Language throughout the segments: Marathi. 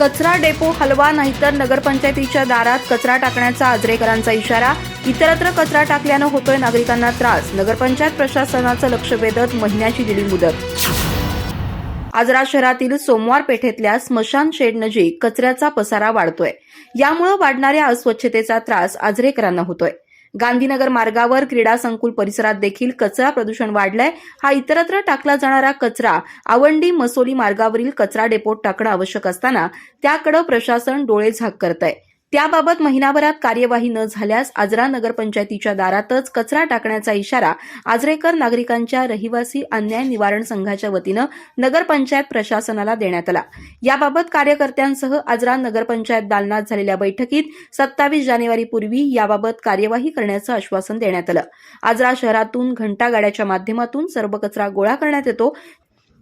कचरा डेपो हलवा नाहीतर नगरपंचायतीच्या दारात कचरा टाकण्याचा आजरेकरांचा इशारा इतरत्र कचरा टाकल्यानं होतोय नागरिकांना त्रास. नगरपंचायत प्रशासनाचं लक्ष वेधत महिन्याची दिली मुदत. आजरा शहरातील सोमवार पेठेतल्या स्मशान शेड नजीक कचऱ्याचा पसारा वाढतोय. यामुळे वाढणाऱ्या अस्वच्छतेचा त्रास आजरेकरांना होतोय. गांधीनगर मार्गावर क्रीडा संकुल परिसरात देखील कचरा प्रदूषण वाढलंय. हा इतरत्र टाकला जाणारा कचरा आवंडी मसोली मार्गावरील कचरा डेपोत टाकणं आवश्यक असताना त्याकडे प्रशासन डोळे झाक करत आहे त्याबाबत महिनाभरात कार्यवाही न झाल्यास आजरा नगरपंचायतीच्या दारातच कचरा टाकण्याचा इशारा आजरेकर नागरिकांच्या रहिवासी अन्याय निवारण संघाच्या वतीनं नगरपंचायत प्रशासनाला देण्यात आला. याबाबत कार्यकर्त्यांसह आजरा नगरपंचायत दालनात झालेल्या बैठकीत सत्तावीस जानेवारीपूर्वी याबाबत कार्यवाही करण्याचं आश्वासन देण्यात आलं. आजरा शहरातून घंटागाड्याच्या माध्यमातून सर्व कचरा गोळा करण्यात येतो.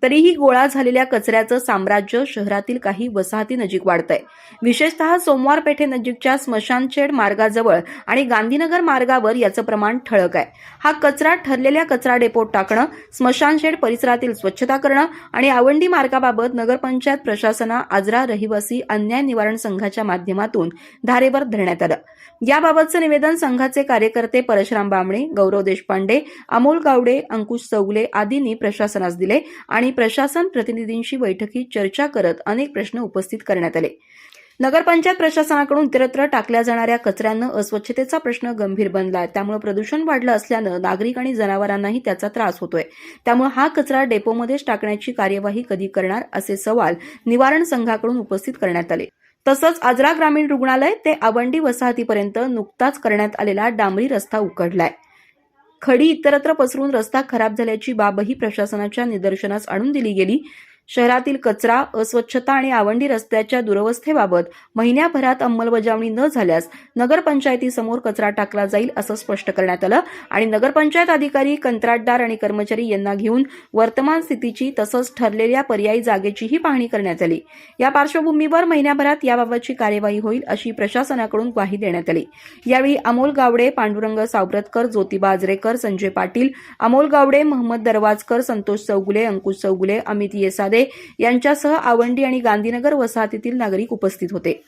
तरीही गोळा झालेल्या कचऱ्याचं साम्राज्य शहरातील काही वसाहती नजीक वाढतंय. विशेषतः सोमवार पेठेनजीकच्या स्मशानछेड मार्गाजवळ आणि गांधीनगर मार्गावर याचं प्रमाण ठळक आहे. हा कचरा ठरलेल्या कचरा डेपोत टाकणं स्मशानशेड परिसरातील स्वच्छता करणं आणि आवंडी मार्गाबाबत नगरपंचायत प्रशासना आजरा रहिवासी अन्याय निवारण संघाच्या माध्यमातून धारेवर धरण्यात आलं. याबाबतचं निवेदन संघाचे कार्यकर्ते परशुराम बांबळे गौरव देशपांडे अमोल गावडे अंकुश चौगले आदींनी प्रशासनास दिले आणि प्रशासन प्रतिनिधींशी बैठकीत चर्चा करत अनेक प्रश्न उपस्थित करण्यात आले. नगरपंचायत प्रशासनाकडून इतरत्र टाकल्या जाणाऱ्या कचऱ्यानं अस्वच्छतेचा प्रश्न गंभीर बनला. त्यामुळे प्रदूषण वाढलं असल्यानं नागरिक आणि जनावरांनाही त्याचा त्रास होतोय. त्यामुळे हा कचरा डेपोमध्येच टाकण्याची कार्यवाही कधी करणार असे सवाल निवारण संघाकडून उपस्थित करण्यात आले. तसंच आजरा ग्रामीण रुग्णालय ते आवंडी वसाहतीपर्यंत नुकताच करण्यात आलेला डांबरी रस्ता उकडलाय खडी इतरत्र पसरून रस्ता खराब झाल्याची बाबही प्रशासनाच्या निदर्शनास आणून दिली गेली. शहरातील कचरा अस्वच्छता आणि आवंडी रस्त्याच्या दुरवस्थेबाबत महिन्याभरात अंमलबजावणी न झाल्यास नगरपंचायतीसमोर कचरा टाकला जाईल असं स्पष्ट करण्यात आलं आणि नगरपंचायत अधिकारी कंत्राटदार आणि कर्मचारी यांना घेऊन वर्तमान स्थितीची तसंच ठरलेल्या पर्यायी जागेचीही पाहणी करण्यात आली. या पार्श्वभूमीवर महिन्याभरात याबाबतची कार्यवाही होईल अशी प्रशासनाकडून ग्वाही देण्यात आली. यावेळी अमोल गावडे पांडुरंग सावरतकर ज्योतिबा आजरेकर संजय पाटील अमोल गावडे महम्मद दरवाजकर संतोष चौगुले अंकुश चौगुले अमित येसादे यांच्यासह आवंडी आणि गांधीनगर वसाहतीतील नागरिक उपस्थित होते.